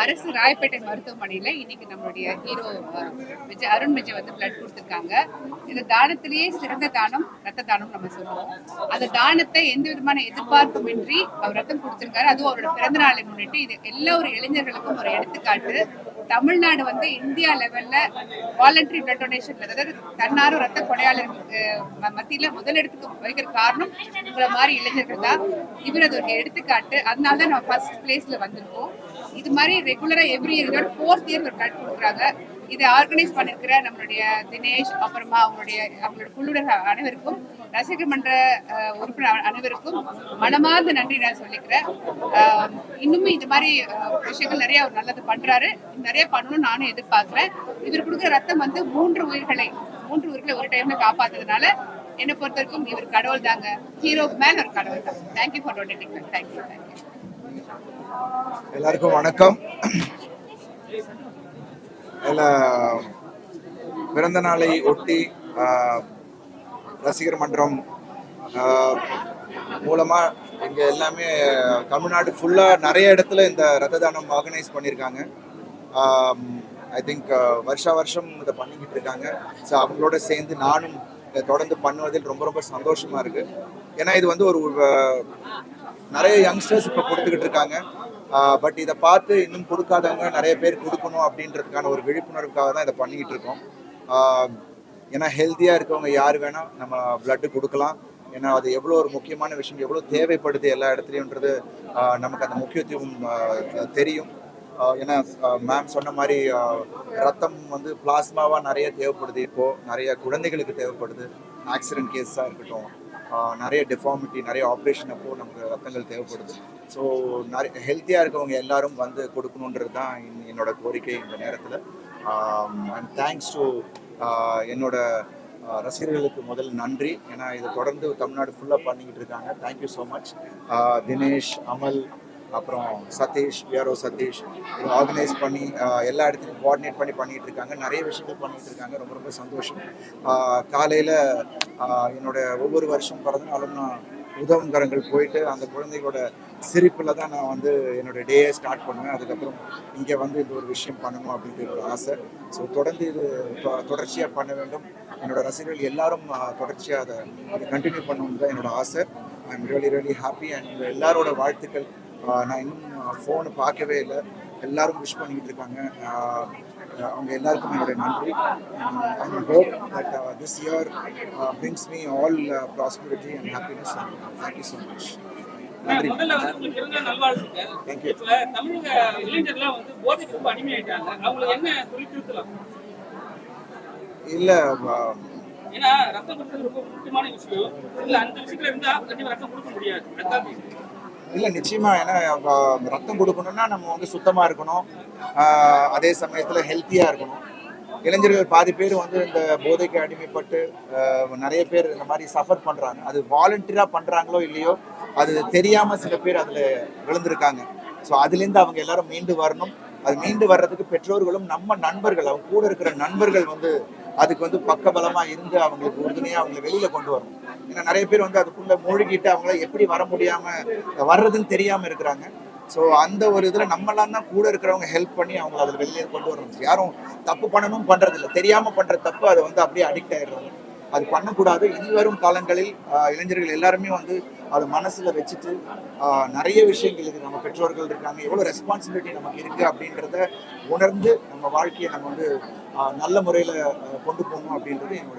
அரசு ராயப்பேட்டை மருத்துவமனையில இன்னைக்கு நம்மளுடைய ஹீரோ விஜய் அருண் விஜய் வந்து பிளட் கொடுத்துருக்காங்க. இந்த தானத்திலேயே சிறந்த தானம் ரத்த தானம் நம்ம சொல்லுவோம். அந்த தானத்தை எந்த விதமான எதிர்பார்ப்புமின்றி அவர் ரத்தம் கொடுத்துருக்காரு. அதுவும் அவரோட பிறந்த நாளை முன்னிட்டு இது எல்லா ஒரு இளைஞர்களுக்கும் ஒரு எடுத்துக்காட்டு. தமிழ்நாடு வந்து இந்தியா லெவல்ல வாலண்டரி பிளட் டொனேஷன்ல அதாவது தன்னாரும் ரத்த கொடையாளர்களுக்கு மத்தியில முதலிடத்துக்கு வைக்கிற காரணம் உங்களை மாதிரி இளைஞர்கள் தான். இவர் அது ஒரு எடுத்துக்காட்டு. அதனால தான் நம்ம ஃபர்ஸ்ட் பிளேஸ்ல வந்திருக்கோம். இது மாதிரி ரெகுலரா எவ்ரி இயர் ஃபோர்த் இயர் ஒரு கட் கொடுக்குறாங்க. இதை ஆர்கனைஸ் பண்ணிருக்கிற நம்மளுடைய தினேஷ் அப்புறமா அவங்களுடைய அவங்களோட குழுவினர் அனைவருக்கும் ரசிகர் மன்ற உறுப்பினர் அனைவருக்கும் மனமார்ந்த நன்றி நான் சொல்லிக்கிறேன். இன்னுமே இது மாதிரி விஷயங்கள் நிறைய அவர் நல்லது பண்றாரு. நிறைய பண்ணணும்னு நானும் எதிர்பார்க்கிறேன். இவர் கொடுக்குற ரத்தம் வந்து மூன்று உயிர்களை மூன்று உயிர்களை ஒரு டைம்ல காப்பாத்துறதுனால என்னை பொறுத்த வரைக்கும் இவர் கடவுள் தாங்க ஹீரோ மேல ஒரு கடவுள் தான் thank you for donating thank you thank you எல்லாருக்கும் வணக்கம். பிறந்த நாளை ஒட்டி ஆஹ், ரசிகர் மன்றம் மூலமா இங்க எல்லாமே தமிழ்நாடு ஃபுல்லா நிறைய இடத்துல இந்த ரத்த தானம் ஆர்கனைஸ் பண்ணியிருக்காங்க ஐ திங்க் வருஷா வருஷம் இதை பண்ணிக்கிட்டு இருக்காங்க. ஸோ அவங்களோட சேர்ந்து நானும் தொடர்ந்து பண்ணுவதில் ரொம்ப ரொம்ப சந்தோஷமா இருக்கு. ஏன்னா இது வந்து ஒரு நிறைய யங்ஸ்டர்ஸ் இப்போ கொடுத்துக்கிட்டு இருக்காங்க. பட் இதை பார்த்து இன்னும் கொடுக்காதவங்க நிறைய பேர் கொடுக்கணும் அப்படின்றதுக்கான ஒரு விழிப்புணர்வுக்காக தான் இதை பண்ணிக்கிட்டு இருக்கோம். ஏன்னா ஹெல்த்தியாக இருக்கவங்க யார் வேணால் நம்ம பிளட்டு கொடுக்கலாம். ஏன்னா அது எவ்வளோ ஒரு முக்கியமான விஷயம் எவ்வளோ தேவைப்படுது எல்லா இடத்துலையுன்றது நமக்கு அந்த முக்கியத்துவம் தெரியும். ஏன்னா மேம் சொன்ன மாதிரி ரத்தம் வந்து பிளாஸ்மாவாக நிறைய தேவைப்படுது இப்போது நிறைய குழந்தைகளுக்கு தேவைப்படுது. ஆக்சிடென்ட் கேஸாக இருக்கட்டும் நிறைய டிஃபார்மிட்டி நிறைய ஆப்ரேஷன் அப்போ நமக்கு ரத்தங்கள் தேவைப்படுது. ஸோ நிறைய ஹெல்த்தியாக இருக்கவங்க எல்லாரும் வந்து கொடுக்கணுன்றது தான் என்னோட கோரிக்கை இந்த நேரத்தில். அண்ட் தேங்க்ஸ் டு என்னோட ரசிகர்களுக்கு முதல் நன்றி. ஏன்னா இதை தொடர்ந்து தமிழ்நாடு ஃபுல்லாக பண்ணிக்கிட்டு இருக்காங்க. தேங்க்யூ ஸோ மச் தினேஷ் அமல் அப்புறம் சதீஷ் விஆர்ஓ சதீஷ் ஆர்கனைஸ் பண்ணி எல்லா இடத்துலையும் கோஆர்டினேட் பண்ணி பண்ணிட்டு இருக்காங்க. நிறைய விஷயங்கள் பண்ணிட்டு இருக்காங்க. ரொம்ப ரொம்ப சந்தோஷம். காலையில் என்னோட ஒவ்வொரு வருஷம் பிறந்த நாளும் நான் உதவங்கரங்கள் போயிட்டு அந்த குழந்தைகளோட சிரிப்பில் தான் நான் வந்து என்னோட டேயை ஸ்டார்ட் பண்ணுவேன். அதுக்கப்புறம் இங்கே வந்து இந்த ஒரு விஷயம் பண்ணணும் அப்படிங்கிற ஒரு ஆசை. ஸோ தொடர்ந்து இது தொ- தொடர்ச்சியாக பண்ண வேண்டும். என்னோட ரசிகர்கள் எல்லாரும் தொடர்ச்சியாக அதை அதை கண்டினியூ பண்ணணும் தான் என்னோட ஆசை. I am really really happy and எல்லாரோட வாழ்த்துக்கள் நான் இன்னும் ஃபோனு பார்க்கவே இல்லை. எல்லாரும் விஷ் பண்ணிக்கிட்டு இருக்காங்க. அவங்க எல்லாருக்கும் என்னுடைய நன்றி. I hope that this year brings me all prosperity and happiness thank you so much நன்றி தேங்க்யூ தமிழக இளைஞர்லாம் வந்து போதைக்கு ரொம்ப அடிமையாயிட்டாங்க அவங்களுக்கு என்ன சொல்லி திருத்தலாம் இல்லை ஏன்னா ரத்தம் கொடுத்தது ரொம்ப முக்கியமான விஷயம். அந்த விஷயத்துல ரத்தம் கொடுக்க முடியாது. இல்லை நிச்சயமாக ஏன்னா ரத்தம் கொடுக்கணும்னா நம்ம வந்து சுத்தமாக இருக்கணும். அதே சமயத்தில் ஹெல்த்தியாக இருக்கணும். இளைஞர்கள் பாதி பேர் வந்து இந்த போதைக்கு அடிமைப்பட்டு நிறைய பேர் இந்த மாதிரி சஃபர் பண்ணுறாங்க அது வாலண்டியராக பண்ணுறாங்களோ இல்லையோ அது தெரியாமல் சில பேர் அதில் விழுந்திருக்காங்க. ஸோ அதுலேருந்து அவங்க எல்லாரும் மீண்டு வரணும். அது மீண்டு வர்றதுக்கு பெற்றோர்களும் நம்ம நண்பர்கள் அவங்க கூட இருக்கிற நண்பர்கள் வந்து அதுக்கு வந்து பக்கபலமாக இருந்து அவங்களுக்கு உறுதுணையாக அவங்களை வெளியில் கொண்டு வரணும். ஏன்னா நிறைய பேர் வந்து அதுக்குள்ளே மூழ்கிட்டு அவங்கள எப்படி வர முடியாமல் வர்றதுன்னு தெரியாமல் இருக்கிறாங்க. ஸோ அந்த ஒரு இதில் நம்மளாம் தான் கூட இருக்கிறவங்க ஹெல்ப் பண்ணி அவங்கள அதில் வெளியே கொண்டு வரணும். யாரும் தப்பு பண்ணணும் பண்ணுறதில்ல தெரியாமல் பண்ணுற தப்பு அதை வந்து அப்படியே அடிக்ட் ஆயிடுறாங்க. அது பண்ணக்கூடாது. இனி வரும் காலங்களில் இளைஞர்கள் எல்லாருமே வந்து அதை மனசுல வச்சுட்டு நிறைய விஷயங்கள் இருக்கு. நம்ம பெற்றோர்கள் இருக்காங்க. எவ்வளவு ரெஸ்பான்சிபிலிட்டி நமக்கு இருக்கு அப்படின்றத உணர்ந்து நம்ம வாழ்க்கையை நம்ம வந்து நல்ல முறையில கொண்டு போகணும் அப்படின்றது இப்ப?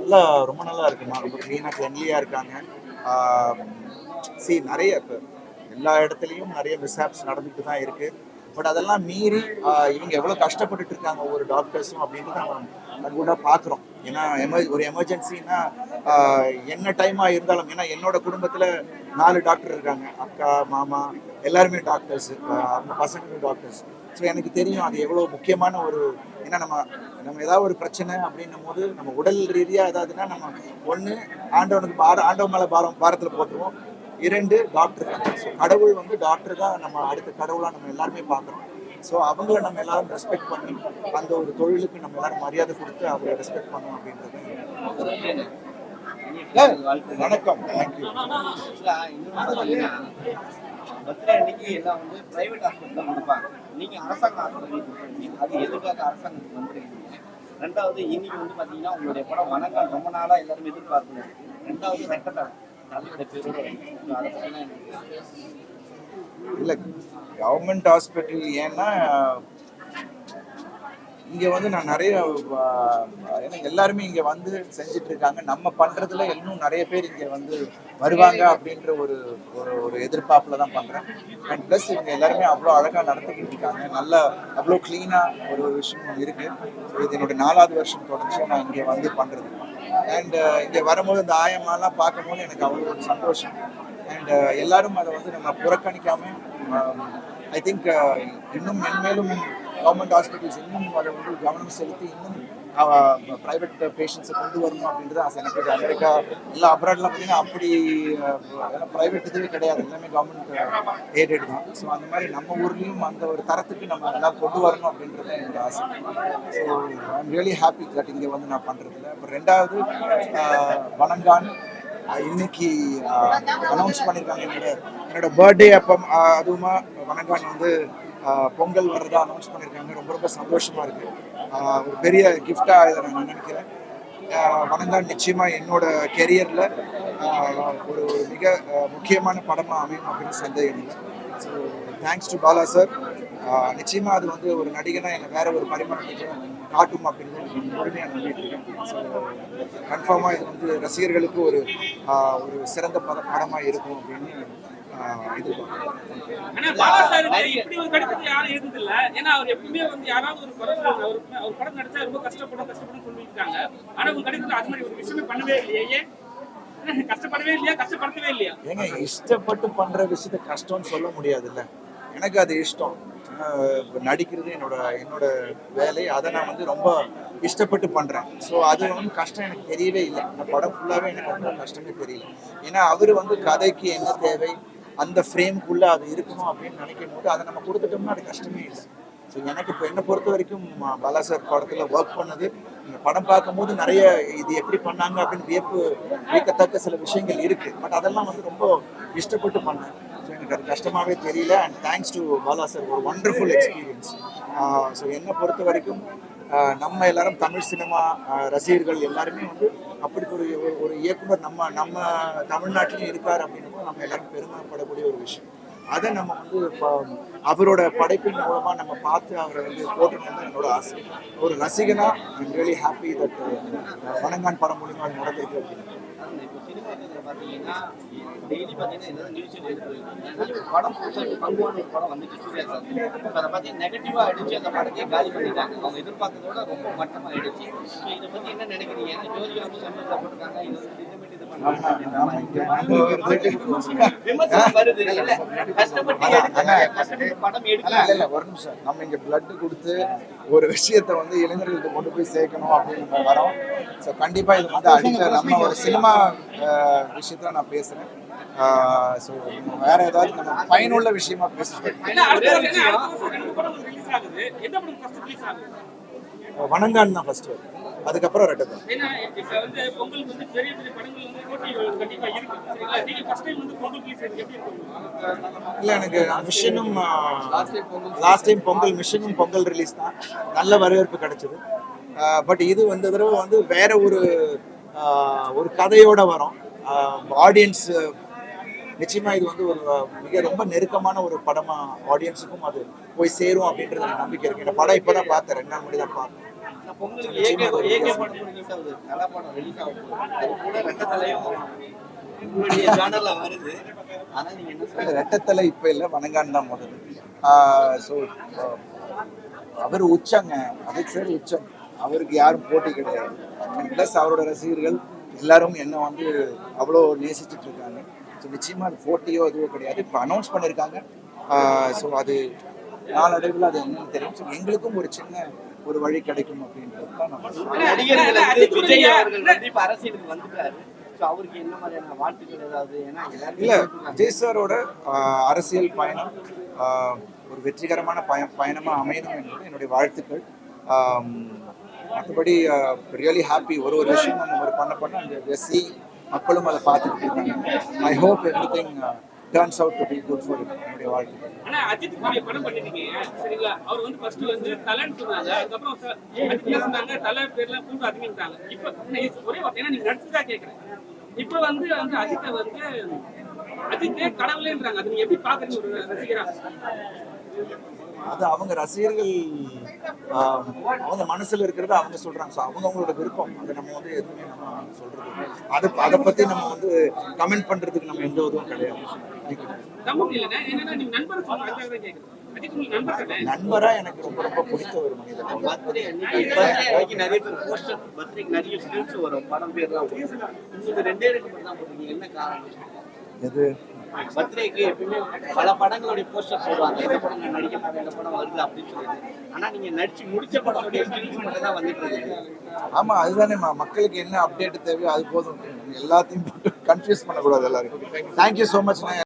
நல்லா ரொம்ப நல்லா இருக்குமா? ரொம்ப க்ளீனாக ஃப்ரெண்ட்லியாக இருக்காங்க. சி நிறைய இப்போ எல்லா இடத்துலையும் நிறைய மிஸ்ஹாப்ஸ் நடந்துட்டு தான் இருக்கு. பட் அதெல்லாம் மீறி இவங்க எவ்வளோ கஷ்டப்பட்டுட்டு இருக்காங்க ஒவ்வொரு டாக்டர்ஸும் அப்படின்ட்டு நம்ம கூட பார்க்குறோம். ஏன்னா எமர் ஒரு எமர்ஜென்சின்னா என்ன டைமாக இருந்தாலும் ஏன்னா என்னோட குடும்பத்தில் நாலு டாக்டர் இருக்காங்க. அக்கா மாமா எல்லாருமே டாக்டர்ஸ் அவங்க பசங்களும் டாக்டர்ஸ் ஸோ எனக்கு தெரியும் அது எவ்வளோ முக்கியமான ஒரு ஏன்னா நம்ம நம்ம ஏதாவது ஒரு பிரச்சனை அப்படின்னும் போது நம்ம உடல் ரீதியாக ஏதாவதுன்னா நம்ம ஒன்று ஆண்டவனுக்கு பார ஆண்டவன் மேலே பாரம் பாரத்தில் போட்டுருவோம். இரண்டு டாக்டர் ஸோ கடவுள் வந்து டாக்டர் தான் நம்ம அடுத்த கடவுளாக நம்ம எல்லாருமே பார்க்குறோம். ஸோ அவங்கள நம்ம எல்லாரும் ரெஸ்பெக்ட் பண்ணி அந்த ஒரு தொழிலுக்கு நம்ம எல்லாரும் மரியாதை கொடுத்து அவங்களை ரெஸ்பெக்ட் பண்ணணும் அப்படின்றது. வணக்கம். தேங்க்யூ பர்த்டே அன்னைக்கு எல்லாம் வந்து பிரைவேட் ஹாஸ்பிட்டல் கொடுப்பாங்க நீங்க அரசாங்க ஹாஸ்பிட்டல் கொடுக்குறீங்க அது எதுக்காக அரசாங்கத்துக்கு வந்துருக்கீங்க ரெண்டாவது இன்னைக்கு வந்து பாத்தீங்கன்னா உங்களுடைய படம் வணக்கம். ரொம்ப நாளா எல்லாரும் எதிர்பார்க்கணும் ரெண்டாவது ரெட்டத்தம் இல்லை கவர்மெண்ட் ஹாஸ்பிட்டல் ஏன்னா இங்கே வந்து நான் நிறைய ஏன்னா எல்லாருமே இங்கே வந்து செஞ்சுட்டு இருக்காங்க நம்ம பண்ணுறதுல இன்னும் நிறைய பேர் இங்கே வந்து வருவாங்க அப்படின்ற ஒரு ஒரு ஒரு எதிர்பார்ப்பில் தான் பண்ணுறேன் அண்ட் ப்ளஸ் இவங்க எல்லாருமே அவ்வளோ அழகாக நடத்திக்கிட்டு இருக்காங்க. நல்லா அவ்வளோ க்ளீனாக ஒரு விஷயம் இருக்குது இது என்னோட நாலாவது வருஷம் தொடர்ச்சி நான் இங்கே வந்து பண்ணுறது அண்ட் இங்கே வரும்போது இந்த ஆயமாலாம் பார்க்கும்போது எனக்கு அவ்வளோ ஒரு சந்தோஷம். அண்ட் எல்லாரும் அதை வந்து நம்ம புறக்கணிக்காம ஐ திங்க் இன்னும் மென்மேலும் கவர்மெண்ட் ஹாஸ்பிட்டல்ஸ் இன்னும் அதை வந்து கவனம் செலுத்தி இன்னும் ப்ரைவேட் பேஷண்ட்ஸை கொண்டு வரணும் அப்படின்றது ஆசை. எனக்கு அமெரிக்கா இல்லை அப்ராட்லாம் பார்த்தீங்கன்னா அப்படி ப்ரைவேட் இதுவே கிடையாது. எல்லாமே கவர்மெண்ட் ஏடட் தான். ஸோ அந்த மாதிரி நம்ம ஊர்லேயும் அந்த ஒரு தரத்துக்கு நம்ம நல்லா கொண்டு வரணும் அப்படின்றது என்னோட ஆசை. So I'm really happy that இங்கே வந்து நான் பண்ணுறதுல அப்புறம் ரெண்டாவது வணங்கான். இன்னைக்கு அனௌன்ஸ் பண்ணியிருக்காங்க என்னோட என்னோட பர்த்டே அப்போ அதுவுமா வணங்கான் வந்து பொங்கல் வர்றதா அனௌன்ஸ் பண்ணியிருக்காங்க. ரொம்ப ரொம்ப சந்தோஷமா இருக்கு. ஒரு பெரிய கிஃப்டாக இதை நான் நினைக்கிறேன். ஆஹ் நிச்சயமாக நிச்சயமா என்னோட கெரியரில் ஒரு மிக முக்கியமான படமாக அமையும் அப்படின்னு சந்தேகம் இல்லை. So thanks to Bala sir நிச்சயமா அது வந்து ஒரு நடிகனா என்னை வேற ஒரு பரிமாணத்துக்கு காட்டும் அப்படின்னு முழுமையாக நம்பிட்டு இருக்கேன். ஸோ கன்ஃபார்மாக இது வந்து ரசிகர்களுக்கு ஒரு ஒரு சிறந்த பட படமாக இருக்கும் அப்படின்னு ஆனா பாலா இப்படி ஒரு கடிதத்தை யாரும் எழுதுது இல்ல ஏன்னா அவர் எப்பவுமே வந்து யாராவது ஒரு அவர் அவர் படம் நடிச்சா ரொம்ப கஷ்டப்படும் கஷ்டப்படும் ஆனா உங்க கடிதத்துல அது மாதிரி ஒரு விஷயமே பண்ணவே இல்லையே கஷ்டப்படவே இல்லையா? கஷ்டப்படுத்தவே இல்லையா? ஏங்க இஷ்டப்பட்டு பண்ற விஷயத்த கஷ்டம்னு சொல்ல முடியாதுல்ல. எனக்கு அது இஷ்டம். ஆஹ் நடிக்கிறது என்னோட என்னோட வேலை. அதை நான் வந்து ரொம்ப இஷ்டப்பட்டு பண்றேன். ஸோ அது வந்து கஷ்டம் எனக்கு தெரியவே இல்லை. அந்த படம் ஃபுல்லாவே எனக்கு ரொம்ப கஷ்டமே தெரியல. ஏன்னா அவர் வந்து கதைக்கு என்ன தேவை? அந்த ஃப்ரேமுக்குள்ளே அது இருக்கணும் அப்படின்னு நினைக்கும் போது அதை நம்ம கொடுத்துட்டோம்னா அது கஷ்டமே இல்லை. ஸோ எனக்கு இப்போ என்னை பொறுத்த வரைக்கும் பாலா சார் படத்தில் ஒர்க் பண்ணது இந்த படம் பார்க்கும்போது நிறைய இது எப்படி பண்ணாங்க அப்படின்னு வியப்பு வியக்கத்தக்க சில விஷயங்கள் இருக்குது பட் அதெல்லாம் வந்து ரொம்ப இஷ்டப்பட்டு பண்ணேன். ஸோ எனக்கு அது கஷ்டமாகவே தெரியல. And thanks to Bala sir ஒரு ஒண்டர்ஃபுல் எக்ஸ்பீரியன்ஸ் ஸோ என்னை பொறுத்த வரைக்கும் நம்ம எல்லாரும் தமிழ் சினிமா ரசிகர்கள் எல்லாருமே வந்து அப்படி ஒரு ஒரு- இயக்குனர் நம்ம நம்ம தமிழ்நாட்டிலையும் இருக்கார் அப்படின்னும் நம்ம எல்லாரும் பெருமைப்படக்கூடிய ஒரு விஷயம். அதை நம்ம வந்து இப்போ அவரோட படைப்பின் மூலமா நம்ம பார்த்து அவரை வந்து போட்டணும் என்னோட ஆசை. ஒரு ரசிகனா I'm really happy that Vanangaan படம் மூலியமா அது நடந்திருக்கு பாத்தீங்கன்னா டெய்லி படம் படம் அதை அந்த அவங்க எதிர்பார்த்ததோட ரொம்ப மட்டமா இதை பத்தி என்ன நினைக்கிறீங்க? ஒரு நிமிஷம் நம்ம இங்க பிளட் கொடுத்து ஒரு விஷயத்தை வந்து இளைஞர்களுக்கு கொண்டு போய் சேர்க்கணும் அப்படின்னு நம்ம வரோம் ஸோ கண்டிப்பா இது வந்து அடுத்த நம்ம ஒரு சினிமா விஷயத்துல நான் பேசுறேன் ஸோ வேற ஏதாவது நம்ம பயனுள்ள விஷயமா ஆகுது வணங்கான் தான் ஃபர்ஸ்ட் அதுக்கப்புறம் ரெட்டதான் ஏன்னா இப்ப வந்து பொங்கலுக்கு வந்து பெரிய பெரிய படங்கள் வந்து போட்டி கண்டிப்பா இருக்கு. சரிங்களா? நீங்க ஃபர்ஸ்ட் டைம் வந்து பொங்கல் ரிலீஸ் ஆகுது எப்படி இருக்கும்? இல்ல எனக்கு மிஷனும் லாஸ்ட் டைம் பொங்கல் மிஷனும் பொங்கல் ரிலீஸ் தான். நல்ல வரவேற்பு கிடைச்சது. பட் இது வந்த தடவை வந்து வேற ஒரு ஆஹ், ஒரு கதையோட வரும். ஆடியன்ஸ் நிச்சயமா இது வந்து ஒரு மிக ரொம்ப நெருக்கமான ஒரு படமா ஆடியன்ஸுக்கும் அது போய் சேரும் அப்படின்றது நம்பிக்கை இருக்கு. இந்த படம் இப்பதான் பார்த்தேன் ரெண்டு நாள் முன்னாடி தான் பார்த்தேன். பொங்கலுக்கு ஏகே ஏகே படம் ரிலீஸ் ஆகுது நல்ல படம் ரிலீஸ் ஆகுது அது கூட ரெண்டு தலையும் உங்களுடைய ஜானர்ல வருது. ஆனா நீங்க என்ன இல்ல, சொல்றீங்க? ரெட்டத்தலை இப்ப இல்ல வணங்கான் தான் முதல்ல. ஸோ அவர் உச்சங்க. அதுக்கு சார் உச்சம். அவருக்கு யாரும் போட்டி கிடையாது. ப்ளஸ் அவரோட ரசிகர்கள் எல்லாரும் என்ன வந்து அவ்வளோ நேசிச்சுட்டு இருக்காங்க. ஸோ நிச்சயமா அது போட்டியோ அதுவோ கிடையாது. இப்போ அனௌன்ஸ் பண்ணியிருக்காங்க ஸோ அது நாளடைவில் அது என்னன்னு தெரியும். ஸோ எங்களுக்கும் ஒரு சின்ன ஒரு வழி கிடைக்கும் அப்படின்றது தான் அரசியலுக்கு வந்துட்டாரு. சோ அவருக்கு என்ன மாதிரியான வாழ்த்துக்கள் ஏதாவது ஏன்னா எல்லாருமே இல்ல. விஜய் சாரோட அரசியல் பயணம் ஒரு வெற்றிகரமான பய பயணமா அமையணும் என்பது என்னுடைய வாழ்த்துக்கள். மற்றபடி ரியலி ஹாப்பி ஒரு ஒரு விஷயம் நம்ம ஒரு பண்ண பண்ண அந்த மக்களும் அதை பார்த்துக்கிட்டு இருக்காங்க. I hope everything turns out to be good for என்னுடைய வாழ்க்கை. ஆனா அஜித் நீங்க படம் பண்ணிருக்கீங்க. சரிங்களா? அவர் வந்து ஃபர்ஸ்ட் வந்து தலைன்னு சொன்னாங்க. அதுக்கப்புறம் அஜித் என்ன சொன்னாங்க தலை பேர்ல கூட்டு அதிகம்ட்டாங்க இப்ப ஒரே வார்த்தை ஏன்னா நீங்க நடிச்சதா கேக்குறேன் இப்ப வந்து வந்து அஜித்தை வந்து அஜித்தே கடவுளேன்றாங்க. அது நீங்க எப்படி பாக்குறீங்க ஒரு ரசிகரா? அது அவங்க ரசிகர்கள் அவங்க மனசுல இருக்கிறத அவங்க சொல்றாங்க. ஸோ அவங்க அவங்களோட விருப்பம். அதை நம்ம வந்து எதுவுமே நம்ம சொல்றது அதை அதை பத்தி நம்ம வந்து கமெண்ட் பண்றதுக்கு நம்ம எந்த உதவும் கிடையாது. நண்பர் எனக்கு ரொம்ப ரொம்ப பிடிச்ச ஒரு மனிதர். அன்னைக்கு பர்த்டேக்கு எப்பயுமே பல படங்களுடைய போஸ்டர் போடுவாங்க. இந்த படம் நான் நடிக்க போகிறேன் இந்த படம் வருது அப்படின்னு சொல்லிட்டு. ஆனால் நீங்கள் நடிச்சு முடிச்ச படத்துடைய ஸ்டில்ஸ் மட்டும் தான் வந்துட்டு இருக்கு ஆமாம் அதுதானே மக்களுக்கு என்ன அப்டேட் தேவையோ அது போதும். எல்லாத்தையும் கன்ஃபியூஸ் பண்ணக்கூடாது எல்லாருக்கும் தேங்க்யூ ஸோ மச்